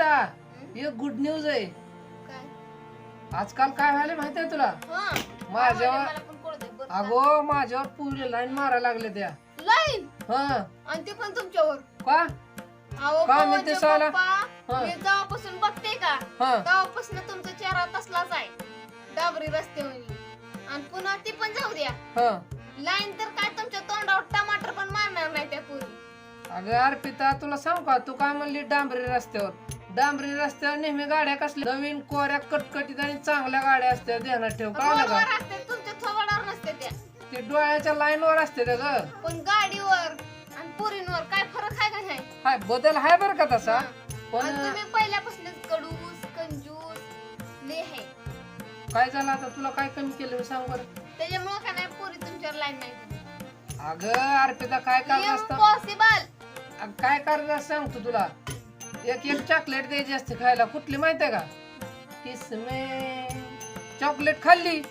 अर्पिता एक good news आहे. काय? आजकाल काय व्हायला माहिती आहे तुला? हा. माझ्यावर मला पण कळतंय बरं अगो माझ्यावर पुरी लाईन मारायला लागले त्या. लाईन हा. आणि ते पण तुमच्यावर. का? अहो का मी पवनचे दिसायला? पप्पा, हा. मी जेव्हापासून बघते का? हा. तेव्हापासून तुमचा चेहरा तसलाच आहे. डाबरी रस्त्यावर आणि पुन्हा ती पण जाऊ द्या. हा. लाईन तर काय तुमच्या तोंडावर टमाटर पण मारणार नाही त्या पुरी. अगं अर्पिता तुला सांग का? तू काय म्हणली डांबरी रस्त्यावर? डांबरी रस्त्यावर नेहमी गाड्या कसल्या? नवीन कोऱ्या कटकटीत आणि चांगल्या गाड्या असत्या. ध्यानात ठेव कळलं का? रोडवर असते तुमच्या थोबाडावर नसते त्या. ते डोळ्याच्या लाईन वर असते त्या ग. पण गाडीवर आणि पुरींवर काय फरक आहे का नाही? हाय बदल हाय बरं का तसा? आणि पण तुम्ही पहिल्यापासूनच कडूस कंजूस ले आहे. काय झालं आता? तुला काय कमी केलं सांग बरं. त्याच्यामुळे का नाही पुरी तुमच्यावर लाईन नाही अगं अर्पिता काय करत असतं? इम्पॉसिबल अगं, काय करत असतं सांगतो तुला? एक एक चॉकलेट द्यायची असते खायला. कुठली माहिती आहे का? किसमे. चॉकलेट खाल्ली.